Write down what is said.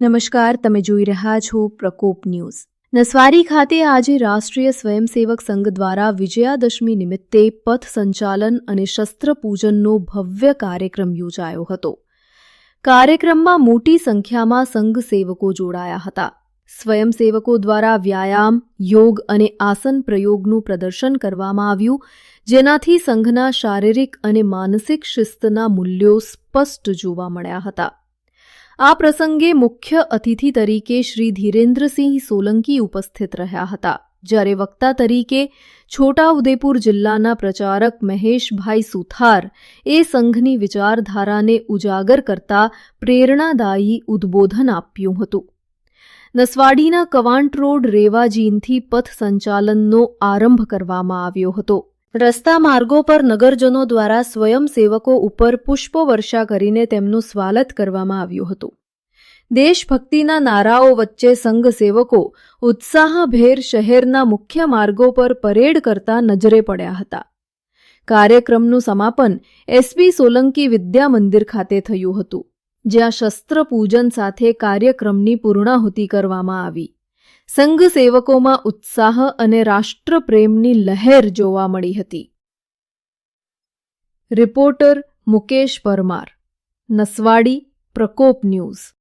નમસ્કાર, તમે જોઈ રહ્યા છો પ્રકોપ ન્યૂઝ. નસવારી ખાતે આજે રાષ્ટ્રીય સ્વયંસેવક સંઘ દ્વારા વિજયાદશમી નિમિત્તે પથ સંચાલન અને શસ્ત્ર પૂજનનો ભવ્ય કાર્યક્રમ યોજાયો હતો. કાર્યક્રમમાં મોટી સંખ્યામાં સંઘ સેવકો જોડાયા હતા. સ્વયંસેવકો દ્વારા વ્યાયામ, યોગ અને આસન પ્રયોગનું પ્રદર્શન કરવામાં આવ્યું, જેનાથી સંઘના શારીરિક અને માનસિક શિસ્તના મૂલ્યો સ્પષ્ટ જોવા મળ્યા હતા. આ પ્રસંગે મુખ્ય અતિથિ તરીકે શ્રી ધીરેન્દ્રસિંહ સોલંકી ઉપસ્થિત રહ્યા હતા, જ્યારે વક્તા તરીકે છોટાઉદેપુર જિલ્લાના પ્રચારક મહેશભાઈ સુથાર એ સંઘની વિચારધારાને ઉજાગર કરતા પ્રેરણાદાયી ઉદ્બોધન આપ્યું હતું. નસવાડીના કવાંટ રોડ રેવાજીનથી પથ સંચાલનનો આરંભ કરવામાં આવ્યો હતો. રસ્તા માર્ગો પર નગરજનો દ્વારા સ્વયંસેવકો ઉપર પુષ્પો વર્ષા કરીને તેમનું સ્વાગત કરવામાં આવ્યું હતું. દેશભક્તિના નારાઓ વચ્ચે સંઘ સેવકો ઉત્સાહભેર શહેરના મુખ્ય માર્ગો પર પરેડ કરતા નજરે પડ્યા હતા. કાર્યક્રમનું સમાપન એસપી સોલંકી વિદ્યા મંદિર ખાતે થયું હતું, જ્યાં શસ્ત્ર પૂજન સાથે કાર્યક્રમની પૂર્ણાહુતિ કરવામાં આવી. સંઘ સેવકોમાં ઉત્સાહ અને રાષ્ટ્રપ્રેમની લહેર જોવા મળી હતી. Reporter Mukesh Parmar, Naswadi, Prakop news.